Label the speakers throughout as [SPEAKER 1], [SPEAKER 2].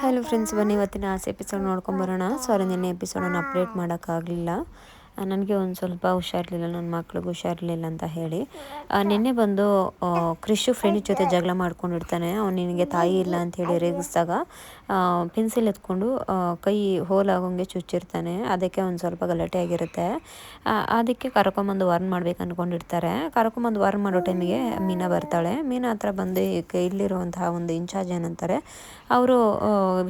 [SPEAKER 1] Hello friends ಬನ್ನಿ ಇವತ್ತಿನ ಆಸೆ ಎಪಿಸೋಡ್ ನೋಡ್ಕೊಂಬರೋಣ ಸಾರಿ ನಿನ್ನೆ ಎಪಿಸೋಡನ್ನು ಅಪ್ಡೇಟ್ ಮಾಡೋಕ್ಕಾಗಲಿಲ್ಲ. ನನಗೆ ಒಂದು ಸ್ವಲ್ಪ ಹುಷಾರಿರಲಿಲ್ಲ ನನ್ನ ಮಕ್ಳಿಗೂ ಹುಷಾರಿರಲಿಲ್ಲ ಅಂತ ಹೇಳಿ. ನಿನ್ನೆ ಬಂದು ಕ್ರಿಶು ಫ್ರೆಂಡ್ ಜೊತೆ ಜಗಳ ಮಾಡ್ಕೊಂಡಿರ್ತಾನೆ. ಅವ್ನು ನಿನಗೆ ತಾಯಿ ಇಲ್ಲ ಅಂತ ಹೇಳಿ ರೇಗಿಸಿದಾಗ ಪೆನ್ಸಿಲ್ ಎತ್ಕೊಂಡು ಕೈ ಹೋಲಾಗೋಂಗೆ ಚುಚ್ಚಿರ್ತಾನೆ. ಅದಕ್ಕೆ ಒಂದು ಸ್ವಲ್ಪ ಗಲಾಟೆ ಆಗಿರುತ್ತೆ. ಅದಕ್ಕೆ ಕರ್ಕೊಂಬಂದು ವಾರ್ನ್ ಮಾಡ್ಬೇಕು ಅಂದ್ಕೊಂಡಿರ್ತಾರೆ ಕರ್ಕೊಂಬಂದು ವಾರ್ನ್ ಮಾಡೋ ಟೈಮಿಗೆ ಮೀನಾ ಬರ್ತಾಳೆ. ಮೀನಾ ಹತ್ರ ಬಂದು ಇಲ್ಲಿರುವಂತಹ ಒಂದು ಇನ್ಚಾರ್ಜ್ ಏನಂತಾರೆ, ಅವರು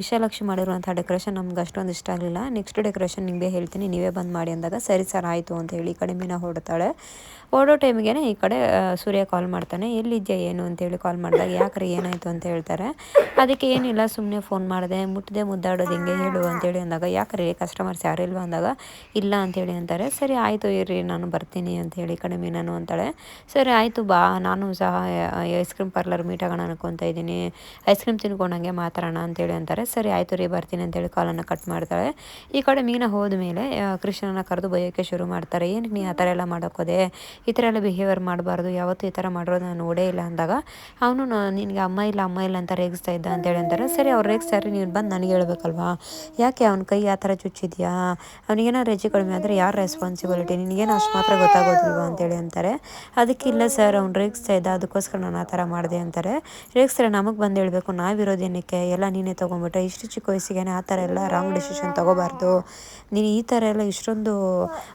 [SPEAKER 1] ವಿಶಾಲಕ್ಷಿ ಮಾಡಿರುವಂಥ ಡೆಕೋರೇಷನ್ ನಮ್ಗೆ ಅಷ್ಟೊಂದು ಇಷ್ಟ ಆಗಲಿಲ್ಲ. ನೆಕ್ಸ್ಟ್ ಡೆಕೋರೇಷನ್ ನಿಮಗೆ ಹೇಳ್ತೀನಿ, ನೀವೇ ಬಂದು ಮಾಡಿ ಅಂದಾಗ, ಸರಿ ಸರ್ ಆಯಿತು ಅಂತ ಹೇಳಿ ಈ ಕಡೆ ಮೀನಾ ಹೊಡ್ತಾಳೆ ಓಡೋ ಟೈಮ್ಗೆ ಈ ಕಡೆ ಸೂರ್ಯ ಕಾಲ್ ಮಾಡ್ತಾನೆ. ಎಲ್ಲಿದ್ಯಾ ಏನು ಅಂತೇಳಿ ಕಾಲ್ ಮಾಡಿದಾಗ, ಯಾಕ್ರಿ ಏನಾಯಿತು ಅಂತ ಹೇಳ್ತಾರೆ. ಅದಕ್ಕೆ ಏನಿಲ್ಲ ಸುಮ್ಮನೆ ಫೋನ್ ಮಾಡಿದೆ. ಮುಟ್ಟದೆ ಮುದ್ದಾಡೋದು ಹಿಂಗೆ ಹೇಳು ಅಂತೇಳಿ ಅಂದಾಗ, ಯಾಕ್ರಿ ಕಸ್ಟಮರ್ಸ್ ಇಲ್ವಾ? ಅಂದಾಗ, ಇಲ್ಲ ಅಂತೇಳಿ ಅಂತಾರೆ. ಸರಿ ಆಯಿತು ಇರ್ರಿ, ನಾನು ಬರ್ತೀನಿ ಅಂತ ಹೇಳಿ ಈ ಕಡೆ ಮೀನಾನು ಅಂತಾಳೆ. ಸರಿ ಆಯಿತು ಬಾ, ನಾನು ಸಹ ಐಸ್ ಕ್ರೀಮ್ ಪಾರ್ಲರ್ ಮೀಟ್ ಆಗೋಣ ಅನ್ಕೊತಾ ಇದ್ದೀನಿ. ಐಸ್ ಕ್ರೀಮ್ ತಿನ್ಕೊಂಡಂಗೆ ಮಾತಾಡೋಣ ಅಂತೇಳಿ ಅಂತಾರೆ. ಸರಿ ಆಯಿತು ರೀ, ಬರ್ತೀನಿ ಅಂತೇಳಿ ಕಾಲನ್ನು ಕಟ್ ಮಾಡ್ತಾಳೆ. ಈ ಕಡೆ ಮೀನ ಹೋದ ಮೇಲೆ ಕೃಷ್ಣನ ಕರೆದು ಬೈಯೋಕ್ಕೆ ಶುರು ಮಾಡ್ತಾರೆ. ಏನಕ್ಕೆ ನೀ ಆ ಥರ ಎಲ್ಲ ಮಾಡೋಕ್ಕೋದೆ ಈ ಥರ ಎಲ್ಲ ಬಿಹೇವಿಯರ್ ಮಾಡಬಾರ್ದು. ಯಾವತ್ತೂ ಈ ಥರ ಮಾಡಿರೋದು ನಾನು ನೋಡೇ ಇಲ್ಲ ಅಂದಾಗ ಅವನು ನಿನಗೆ ಅಮ್ಮ ಇಲ್ಲ ಅಮ್ಮ ಇಲ್ಲ ಅಂತ ರೇಗಿಸ್ತಾ ಇದ್ದ ಅಂತೇಳಿ ಅಂತಾರೆ. ಸರಿ, ಅವ್ರು ರೇಗಿಸ್ತಾರೆ. ನೀನು ಬಂದು ನನಗೆ ಹೇಳ್ಬೇಕಲ್ವಾ? ಯಾಕೆ ಅವ್ನ ಕೈ ಆ ಥರ ಚುಚ್ಚಿದ್ಯಾ? ಅವನಿಗೇನೋ ಹೆಚ್ಚು ಕಡಿಮೆ ಆದರೆ ಯಾರ ರೆಸ್ಪಾನ್ಸಿಬಿಲಿಟಿ ನಿನಗೇನು ಅಷ್ಟು ಮಾತ್ರ ಗೊತ್ತಾಗೋದಿಲ್ವಾ ಅಂತೇಳಿ ಅಂತಾರೆ. ಅದಕ್ಕೆ ಇಲ್ಲ ಸರ್ ಅವ್ನು ರೇಗಿಸ್ತಾ ಇದ್ದ, ಅದಕ್ಕೋಸ್ಕರ ನಾನು ಆ ಥರ ಮಾಡಿದೆ ಅಂತಾರೆ. ರೇಗಿಸ್ತಾರೆ, ನಮಗೆ ಬಂದು ಹೇಳಬೇಕು. ನಾವಿರೋದೇನಕ್ಕೆ ಎಲ್ಲ ನೀನೇ ತೊಗೊಂಬಿಟ್ಟೆ ಇಷ್ಟು ಚಿಕ್ಕ ವಯಸ್ಸಿಗೆ ಆ ಥರ ಎಲ್ಲ ರಾಂಗ್ ಡಿಸಿಷನ್ ತೊಗೋಬಾರ್ದು. ನೀನು ಈ ಥರ ಎಲ್ಲ ಇಷ್ಟೊಂದು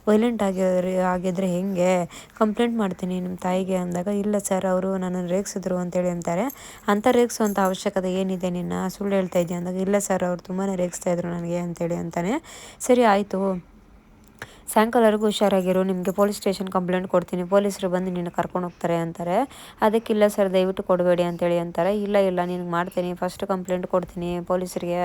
[SPEAKER 1] ವೈಲೆಂಟ್ ಆಗಿ, ಆಗಿದ್ರೆ ಹೇಗೆ? ಕಂಪ್ಲೇಂಟ್ ಮಾಡ್ತೀನಿ ನಿಮ್ಮ ತಾಯಿಗೆ ಅಂದಾಗ, ಇಲ್ಲ ಸರ್ ಅವರು ನನ್ನನ್ನು ರೇಗಿಸಿದ್ರು ಅಂತೇಳಿ ಅಂತಾರೆ. ಅಂಥ ರೇಗಿಸುವಂಥ ಅವಶ್ಯಕತೆ ಏನಿದೆ ನಿನ್ನ? ಸುಳ್ಳು ಹೇಳ್ತಾ ಇದೆಯಾ ಅಂದಾಗ, ಇಲ್ಲ ಸರ್ ಅವ್ರು ತುಂಬಾ ರೇಗಿಸ್ತಾ ಇದ್ರು ನನಗೆ ಅಂತೇಳಿ ಅಂತಾನೆ. ಸರಿ, ಆಯಿತು. ಸಾಯಂಕಾಲವರೆಗೂ ಹುಷಾರಾಗಿರು, ನಿಮಗೆ ಪೊಲೀಸ್ ಸ್ಟೇಷನ್ ಕಂಪ್ಲೇಂಟ್ ಕೊಡ್ತೀನಿ, ಪೊಲೀಸರು ಬಂದು ನಿನ್ನ ಕರ್ಕೊಂಡು ಹೋಗ್ತಾರೆ ಅಂತಾರೆ. ಅದಕ್ಕಿಲ್ಲ ಸರ್, ದಯವಿಟ್ಟು ಕೊಡಬೇಡಿ ಅಂತೇಳಿ ಅಂತಾರೆ. ಇಲ್ಲ ಇಲ್ಲ, ನಿನಗೆ ಮಾಡ್ತೀನಿ ಫಸ್ಟ್ ಕಂಪ್ಲೇಂಟ್ ಕೊಡ್ತೀನಿ, ಪೊಲೀಸರಿಗೆ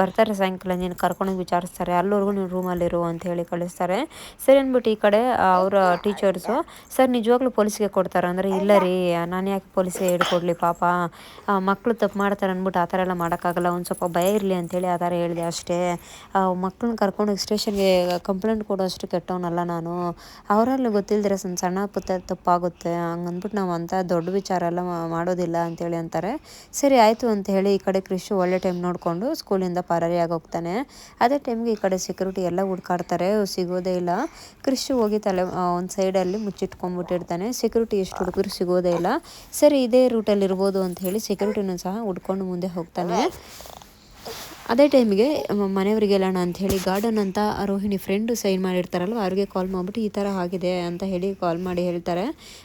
[SPEAKER 1] ಬರ್ತಾರೆ ಸಾಯಂಕಾಲ, ನೀನು ಕರ್ಕೊಂಡೋಗಿ ವಿಚಾರಿಸ್ತಾರೆ, ಅಲ್ಲಿವರೆಗೂ ನೀನು ರೂಮಲ್ಲಿರು ಅಂತ ಹೇಳಿ ಕಳಿಸ್ತಾರೆ. ಸರ್ ಅಂದ್ಬಿಟ್ಟು ಈ ಕಡೆ ಅವರ ಟೀಚರ್ಸು ಸರ್, ನಿಜವಾಗ್ಲೂ ಪೊಲೀಸ್ಗೆ ಕೊಡ್ತಾರೆ? ಅಂದರೆ, ಇಲ್ಲ ರೀ, ನಾನು ಯಾಕೆ ಪೊಲೀಸ್ಗೆ ಹಿಡ್ಕೊಡ್ಲಿ ಪಾಪ ಮಕ್ಕಳು ತಪ್ಪು ಮಾಡ್ತಾರೆ ಅಂದ್ಬಿಟ್ಟು ಆ ಥರ ಎಲ್ಲ ಮಾಡೋಕ್ಕಾಗಲ್ಲ, ಒಂದು ಸ್ವಲ್ಪ ಭಯ ಇರಲಿ ಅಂತೇಳಿ ಆ ಥರ ಹೇಳಿದೆ ಅಷ್ಟೇ. ಮಕ್ಕಳನ್ನ ಕರ್ಕೊಂಡೋಗಿ ಸ್ಟೇಷನ್ಗೆ ಕಂಪ್ಲೇಂಟ್ ಕೊಡೋಷ್ಟು ಕೆಟ್ಟವನಲ್ಲ ನಾನು. ಅವರಲ್ಲಿ ಗೊತ್ತಿಲ್ದಿರ ಸಣ್ಣ ಸಣ್ಣ ಪುತ್ತ ತಪ್ಪಾಗುತ್ತೆ. ಹಂಗಂದ್ಬಿಟ್ಟು ನಾವು ಅಂಥ ದೊಡ್ಡ ವಿಚಾರ ಎಲ್ಲ ಮಾಡೋದಿಲ್ಲ ಅಂತೇಳಿ ಅಂತಾರೆ. ಸರಿ, ಆಯಿತು ಅಂತ ಹೇಳಿ ಈ ಕಡೆ ಕೃಷಿ ಒಳ್ಳೆ ಟೈಮ್ ನೋಡಿಕೊಂಡು ಸ್ಕೂಲಿಂದ ಪರಾರಿಯಾಗಿ ಹೋಗ್ತಾನೆ ಅದೇ ಟೈಮ್ಗೆ ಈ ಕಡೆ ಸೆಕ್ಯೂರಿಟಿ ಎಲ್ಲ ಹುಡ್ಕಾಡ್ತಾರೆ. ಸಿಗೋದೇ ಇಲ್ಲ. ಕೃಷಿ ಹೋಗಿ ತಲೆ ಒಂದು ಸೈಡಲ್ಲಿ ಮುಚ್ಚಿಟ್ಕೊಂಡ್ಬಿಟ್ಟಿರ್ತಾನೆ. ಸೆಕ್ಯೂರಿಟಿ ಎಷ್ಟು ಹುಡುಗರು ಸಿಗೋದೇ ಇಲ್ಲ. ಸರಿ, ಇದೇ ರೂಟಲ್ಲಿ ಇರ್ಬೋದು ಅಂತ ಹೇಳಿ ಸೆಕ್ಯೂರಿಟಿನೂ ಸಹ ಹುಡ್ಕೊಂಡು ಮುಂದೆ ಹೋಗ್ತಾನೆ. ಅದೇ ಟೈಮಿಗೆ ಮನೆಯವರಿಗೆ ಅಂತ ಹೇಳಿ ಗಾರ್ಡನ್ ಅಂತ ರೋಹಿಣಿ ಫ್ರೆಂಡು ಸೈನ್ ಮಾಡಿರ್ತಾರಲ್ವ, ಅವ್ರಿಗೆ ಕಾಲ್ ಮಾಡಿಬಿಟ್ಟು ಈ ಥರ ಆಗಿದೆ ಅಂತ ಹೇಳಿ ಕಾಲ್ ಮಾಡಿ ಹೇಳ್ತಾರೆ.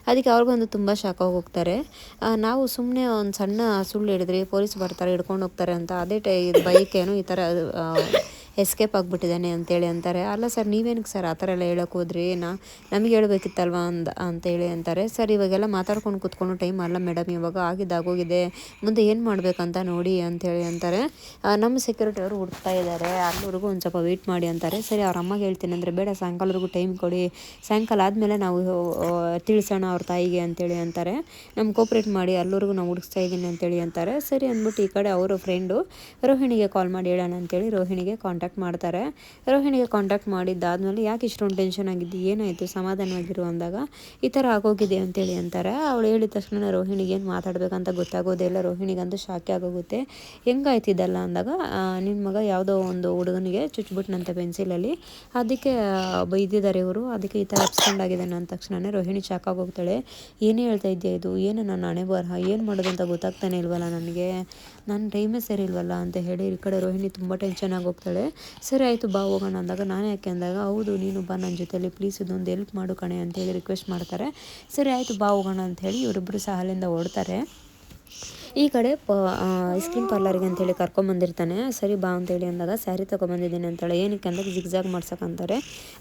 [SPEAKER 1] ಅದಕ್ಕೆ ಅವ್ರಿಗೊಂದು ತುಂಬ ಶಾಕ್ ಹೋಗ್ತಾರೆ. ನಾವು ಸುಮ್ಮನೆ ಒಂದು ಸಣ್ಣ ಸುಳ್ಳು ಹಿಡಿದ್ರಿ ಪೊಲೀಸ್ ಬರ್ತಾರೆ, ಹಿಡ್ಕೊಂಡು ಹೋಗ್ತಾರೆ ಅಂತ, ಅದೇ ಟೈ ಬೈಕ್ ಏನು ಈ ಥರ ಎಸ್ಕೇಪ್ ಆಗಿಬಿಟ್ಟಿದ್ದಾನೆ ಅಂತೇಳಿ ಅಂತಾರೆ. ಅಲ್ಲ ಸರ್, ನೀವೇನಕ್ಕೆ ಸರ್ ಆ ಥರ ಎಲ್ಲ ಹೇಳೋಕೆ ಹೋದ್ರಿ? ನಾ ನಮಗೆ ಹೇಳ್ಬೇಕಿತ್ತಲ್ವಾ ಅಂದ, ಅಂತೇಳಿ ಅಂತಾರೆ. ಸರ್, ಇವಾಗೆಲ್ಲ ಮಾತಾಡ್ಕೊಂಡು ಕೂತ್ಕೊಂಡು ಟೈಮ್ ಅಲ್ಲ ಮೇಡಮ್, ಇವಾಗ ಆಗಿದ್ದಾಗೋಗಿದೆ ಮುಂದೆ ಏನು ಮಾಡಬೇಕಂತ ನೋಡಿ ಅಂತೇಳಿ ಅಂತಾರೆ. ನಮ್ಮ ಸೆಕ್ಯೂರಿಟಿ ಅವರು ಹುಡ್ತಾ ಇದ್ದಾರೆ. ಅಲ್ಲಿವರೆಗೂ ಒಂದು ಸ್ವಲ್ಪ ವೆಯ್ಟ್ ಮಾಡಿ ಅಂತಾರೆ. ಸರಿ, ಅವ್ರ ಅಮ್ಮಗೆ ಹೇಳ್ತೀನಿ ಅಂದರೆ ಬೇಡ, ಸಾಯಂಕಾಲವರೆಗೂ ಟೈಮ್ ಕೊಡಿ. ಸಾಯಂಕಾಲ ಆದಮೇಲೆ ನಾವು ತಿಳಿಸೋಣ ಅವ್ರ ತಾಯಿಗೆ ಅಂತೇಳಿ ಅಂತಾರೆ. ನಮ್ಮ ಕೋಪ್ರೇಟ್ ಮಾಡಿ ಅಲ್ಲಿವರೆಗೂ ನಾವು ಹುಡುಕ್ತಾ ಇದ್ದೀನಿ ಅಂತೇಳಿ ಅಂತಾರೆ. ಸರಿ ಅಂದ್ಬಿಟ್ಟು ಈ ಕಡೆ ಅವರು ಫ್ರೆಂಡು ರೋಹಿಣಿಗೆ ಕಾಲ್ ಮಾಡಿ ಹೇಳೋಣ ಅಂತೇಳಿ ರೋಹಿಣಿಗೆ ಕಾಂಟ್ಯಾಕ್ಟ್ ಮಾಡ್ತಾರೆ. ರೋಹಿಣಿಗೆ ಕಾಂಟ್ಯಾಕ್ಟ್ ಮಾಡಿದ್ದಾದ್ಮೇಲೆ ಯಾಕೆ ಇಷ್ಟೊಂದು ಟೆನ್ಷನ್ ಆಗಿದ್ದು? ಏನಾಯಿತು? ಸಮಾಧಾನವಾಗಿರು ಅಂದಾಗ ಈ ಥರ ಆಗೋಗಿದೆ ಅಂತೇಳಿ ಅಂತಾರೆ. ಅವಳು ಹೇಳಿದ ತಕ್ಷಣ ರೋಹಿಣಿಗೆ ಏನು ಮಾತಾಡಬೇಕಂತ ಗೊತ್ತಾಗೋದೇ ಇಲ್ಲ. ರೋಹಿಣಿಗಂತೂ ಶಾಕೆ ಆಗೋಗುತ್ತೆ. ಹೆಂಗಾಯ್ತಿದ್ದಲ್ಲ ಅಂದಾಗ ನಿನ್ನ ಮಗ ಯಾವುದೋ ಒಂದು ಹುಡುಗನಿಗೆ ಚುಚ್ಬಿಟ್ನಂತೆ ಪೆನ್ಸಿಲಲ್ಲಿ. ಅದಕ್ಕೆ ಬೈದಿದ್ದಾರೆ ಇವರು. ಅದಕ್ಕೆ ಈ ಥರ ಆಗಿದೆ ಅಂದ ತಕ್ಷಣ ರೋಹಿಣಿ ಶಾಕ್ ಆಗೋಗ್ತಾಳೆ. ಏನೇ ಹೇಳ್ತಾ ಇದೆಯಾ ಇದು? ಏನು ನನ್ನ ಹಣೆ ಬರಹ? ಏನು ಮಾಡೋದು ಅಂತ ಗೊತ್ತಾಗ್ತಾನೆ ಇಲ್ವಲ್ಲ ನನಗೆ? ನನ್ನ ಟೈಮೇ ಸರಿ ಇಲ್ವಲ್ಲ ಅಂತ ಹೇಳಿ ಈ ಕಡೆ ರೋಹಿಣಿ ತುಂಬ ಟೆನ್ಷನ್ ಆಗೋಗ್ತಾಳೆ. ಸರಿ ಆಯಿತು ಬಾ, ಹೋಗೋಣ ಅಂದಾಗ ನಾನು ಯಾಕೆ ಅಂದಾಗ, ಹೌದು, ನೀನು ಬಾ ನನ್ನ ಜೊತೆಯಲ್ಲಿ ಪ್ಲೀಸ್ ಇದೊಂದು ಹೆಲ್ಪ್ ಮಾಡು ಕಣೆ ಅಂತೇಳಿ ರಿಕ್ವೆಸ್ಟ್ ಮಾಡ್ತಾರೆ. ಸರಿ ಆಯಿತು ಬಾ, ಹೋಗೋಣ ಅಂತ ಹೇಳಿ ಇವರಿಬ್ಬರು ಸಹ ಅಲ್ಲಿಂದ ಓಡ್ತಾರೆ ಈ ಕಡೆ ಪ ಐಸ್ ಕ್ರೀಮ್ ಪಾರ್ಲರ್ಗೆ ಅಂತೇಳಿ ಕರ್ಕೊಂಬಂದಿರ್ತಾನೆ ಸರಿ ಬಾ ಅಂತೇಳಿ ಅಂದಾಗ ಸ್ಯಾರಿ ತೊಗೊಂಬಂದಿದ್ದೀನಿ ಅಂತೇಳಿ. ಏನಕ್ಕೆ ಅಂದಾಗ ಜಿಗ್ಜಾಗ್ ಮಾಡ್ಸಕ್ಕಂತಾರೆ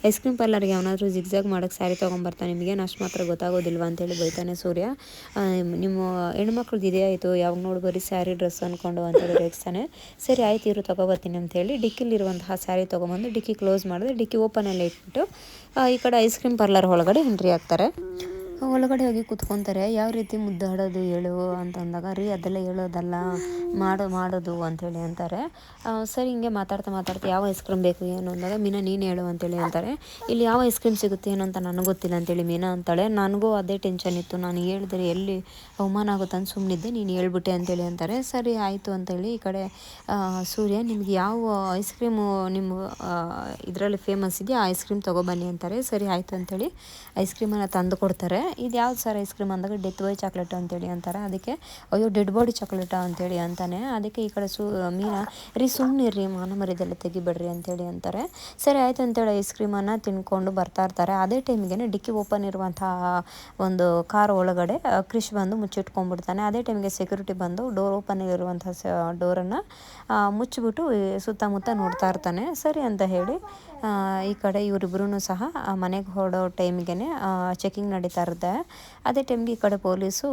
[SPEAKER 1] ಐಸ್ ಕ್ರೀಮ್ ಪಾರ್ಲರ್ಗೆ ಅವನಾದರೂ ಜಿಗ್ಜಾಗ್ ಮಾಡೋಕ್ಕೆ ಸ್ಯಾರಿ ತೊಗೊಂಬರ್ತಾನೆ. ನಿಮಗೆ ಅಷ್ಟು ಮಾತ್ರ ಗೊತ್ತಾಗೋದಿಲ್ವಾ ಅಂತೇಳಿ ಬೈತಾನೆ ಸೂರ್ಯ. ನಿಮ್ಮ ಹೆಣ್ಮಕ್ಳದ್ದು ಇದೇ ಆಯಿತು. ಯಾವಾಗ ನೋಡಿ ಬರೀ ಸ್ಯಾರಿ ಡ್ರೆಸ್ ಅಂದ್ಕೊಂಡು ಅಂತೇಳಿ ರೇಗಿಸ್ತಾನೆ. ಸರಿ ಆಯ್ತು ಇರು ತೊಗೊಬರ್ತೀನಿ ಅಂತೇಳಿ ಡಿಕ್ಕಿಲಿರುವಂತಹ ಸ್ಯಾರಿ ತೊಗೊಂಬಂದು ಡಿಕ್ಕಿ ಕ್ಲೋಸ್ ಮಾಡಿದ್ರೆ ಡಿಕ್ಕಿ ಓಪನಲ್ಲಿ ಇಟ್ಬಿಟ್ಟು ಈ ಕಡೆ ಐಸ್ ಕ್ರೀಮ್ ಪಾರ್ಲರ್ ಒಳಗಡೆ ಎಂಟ್ರಿ ಆಗ್ತಾರೆ ಒಳಗಡೆ ಹೋಗಿ ಕೂತ್ಕೊತಾರೆ. ಯಾವ ರೀತಿ ಮುದ್ದಾಡೋದು ಹೇಳು ಅಂತ ಅಂದಾಗ, ರೀ ಅದೆಲ್ಲ ಹೇಳೋದಲ್ಲ, ಮಾಡು, ಮಾಡೋದು ಅಂಥೇಳಿ ಅಂತಾರೆ. ಸರಿ, ಹಿಂಗೆ ಮಾತಾಡ್ತಾ ಮಾತಾಡ್ತಾ ಯಾವ ಐಸ್ ಕ್ರೀಮ್ ಬೇಕು ಏನು ಅಂದಾಗ, ಮೀನಾ, ನೀನು ಹೇಳು ಅಂತೇಳಿ ಅಂತಾರೆ. ಇಲ್ಲಿ ಯಾವ ಐಸ್ ಕ್ರೀಮ್ ಸಿಗುತ್ತೆ ಏನು ಅಂತ ನನಗೆ ಗೊತ್ತಿಲ್ಲ ಅಂತೇಳಿ ಮೀನಾ ಅಂತಾಳೆ. ನನಗೂ ಅದೇ ಟೆನ್ಷನ್ ಇತ್ತು. ನಾನು ಹೇಳಿದ್ರೆ ಎಲ್ಲಿ ಅವಮಾನ ಆಗುತ್ತೆ ಅಂತ ಸುಮ್ಮನಿದ್ದೆ ನೀನು ಹೇಳ್ಬಿಟ್ಟೆ ಅಂತೇಳಿ ಅಂತಾರೆ. ಸರಿ, ಆಯಿತು ಅಂತೇಳಿ ಈ ಕಡೆ ಸೂರ್ಯ, ನಿಮ್ಗೆ ಯಾವ ಐಸ್ ಕ್ರೀಮು ನಿಮ್ಮ ಇದರಲ್ಲಿ ಫೇಮಸ್ ಇದೆಯಾ? ಐಸ್ ಕ್ರೀಮ್ ತೊಗೊಬನ್ನಿ ಅಂತಾರೆ. ಸರಿ, ಆಯಿತು ಅಂಥೇಳಿ ಐಸ್ ಕ್ರೀಮನ್ನು ತಂದು ಕೊಡ್ತಾರೆ. ಇದು ಯಾವ್ದು ಸರ್ ಐಸ್ ಕ್ರೀಮ್ ಅಂದಾಗ ಡೆತ್ ಬಾಯ್ ಚಾಕ್ಲೇಟ್ ಅಂತೇಳಿ ಅಂತಾರೆ. ಅದಕ್ಕೆ ಅಯ್ಯೋ, ಡೆಡ್ ಬಾಡಿ ಚಾಕ್ಲೇಟ ಅಂತೇಳಿ ಅಂತಾನೆ. ಅದಕ್ಕೆ ಈ ಕಡೆ ಸು ಮೀನಾ, ರೀ ಸುಮ್ಮನಿರ್ರಿ ಮಾನ ಮರಿದೆಲ್ಲ ತೆಗಿಬೇಡ್ರಿ ಅಂತೇಳಿ ಅಂತಾರೆ. ಸರಿ, ಆಯಿತು ಅಂತೇಳಿ ಐಸ್ ಕ್ರೀಮನ್ನು ತಿನ್ಕೊಂಡು ಬರ್ತಾ ಇರ್ತಾರೆ. ಅದೇ ಟೈಮಿಗೆ ಡಿಕ್ಕಿ ಓಪನ್ ಇರುವಂತಹ ಒಂದು ಕಾರ್ ಒಳಗಡೆ ಕ್ರಿಶ್ ಬಂದು ಮುಚ್ಚಿಟ್ಕೊಂಡ್ಬಿಡ್ತಾನೆ. ಅದೇ ಟೈಮ್ಗೆ ಸೆಕ್ಯೂರಿಟಿ ಬಂದು ಡೋರ್ ಓಪನ್ ಇರುವಂಥ ಡೋರನ್ನು ಮುಚ್ಚಿಬಿಟ್ಟು ಸುತ್ತಮುತ್ತ ನೋಡ್ತಾ ಇರ್ತಾನೆ. ಸರಿ ಅಂತ ಹೇಳಿ ಈ ಕಡೆ ಇವರಿಬ್ರು ಸಹ ಮನೆಗೆ ಹೊರಡೋ ಟೈಮ್ಗೆ ಚೆಕಿಂಗ್ ನಡೀತಾ ಇರುತ್ತೆ. ಅದೇ ಟೈಮ್ಗೆ ಈ ಕಡೆ ಪೊಲೀಸು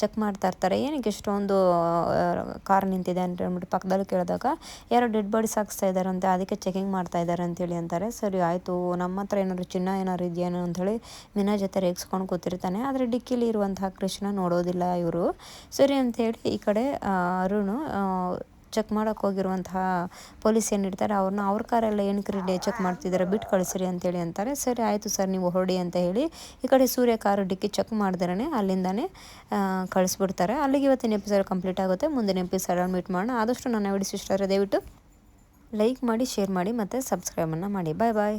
[SPEAKER 1] ಚೆಕ್ ಮಾಡ್ತಾ ಇರ್ತಾರೆ. ಏನಕ್ಕೆ ಇಷ್ಟೊಂದು ಕಾರ್ ನಿಂತಿದೆ ಅಂತ ಹೇಳ್ಬಿಟ್ಟು ಪಕ್ಕದಲ್ಲಿ ಕೇಳಿದಾಗ, ಯಾರೋ ಡೆಡ್ ಬಾಡಿ ಸಾಗಿಸ್ತಾ ಇದ್ದಾರಂತೆ ಅದಕ್ಕೆ ಚೆಕಿಂಗ್ ಮಾಡ್ತಾ ಇದ್ದಾರೆ ಅಂತೇಳಿ ಅಂತಾರೆ. ಸರಿ, ಆಯಿತು, ನಮ್ಮ ಹತ್ರ ಏನಾದ್ರು ಚಿನ್ನ ಏನಾದ್ರು ಇದೆಯೇನೋ ಅಂಥೇಳಿ ಮೀನಾ ಜೊತೆ ರೇಗಿಸ್ಕೊಂಡು ಕೂತಿರ್ತಾನೆ. ಆದರೆ ಡಿಕ್ಕಿಲಿ ಇರುವಂತಹ ಕೃಷ್ಣ ನೋಡೋದಿಲ್ಲ ಇವರು. ಸರಿ ಅಂಥೇಳಿ ಈ ಕಡೆ ಅರುಣ್ ಚೆಕ್ ಮಾಡೋಕೆ ಹೋಗಿರುವಂತಹ ಪೊಲೀಸ್ ಏನಿರ್ತಾರೆ ಅವ್ರನ್ನ ಅವ್ರ ಕಾರೆಲ್ಲ ಏನಕ್ಕೆ ರೆಡಿ ಚೆಕ್ ಮಾಡ್ತಿದ್ದಾರೆ ಬಿಟ್ಟು ಕಳಿಸ್ರಿ ಅಂತೇಳಿ ಅಂತಾರೆ. ಸರಿ, ಆಯಿತು ಸರ್, ನೀವು ಹೊರಡಿ ಅಂತ ಹೇಳಿ ಈ ಕಡೆ ಸೂರ್ಯ ಕಾರು ಡಿಕ್ಕಿ ಚೆಕ್ ಮಾಡಿದ್ರೆ ಅಲ್ಲಿಂದಾನೆ ಕಳಿಸ್ಬಿಡ್ತಾರೆ. ಅಲ್ಲಿಗೆ ಇವತ್ತಿನ ಎಪಿಸೋಡ್ ಕಂಪ್ಲೀಟ್ ಆಗುತ್ತೆ. ಮುಂದಿನ ಎಪಿಸೋಡಲ್ಲಿ ಮೀಟ್ ಮಾಡೋಣ. ಆದಷ್ಟು ನನ್ನ ವಿಡಿಯೋ ಇಷ್ಟ ದಯವಿಟ್ಟು ಲೈಕ್ ಮಾಡಿ ಶೇರ್ ಮಾಡಿ ಮತ್ತು ಸಬ್ಸ್ಕ್ರೈಬನ್ನು ಮಾಡಿ. ಬಾಯ್ ಬಾಯ್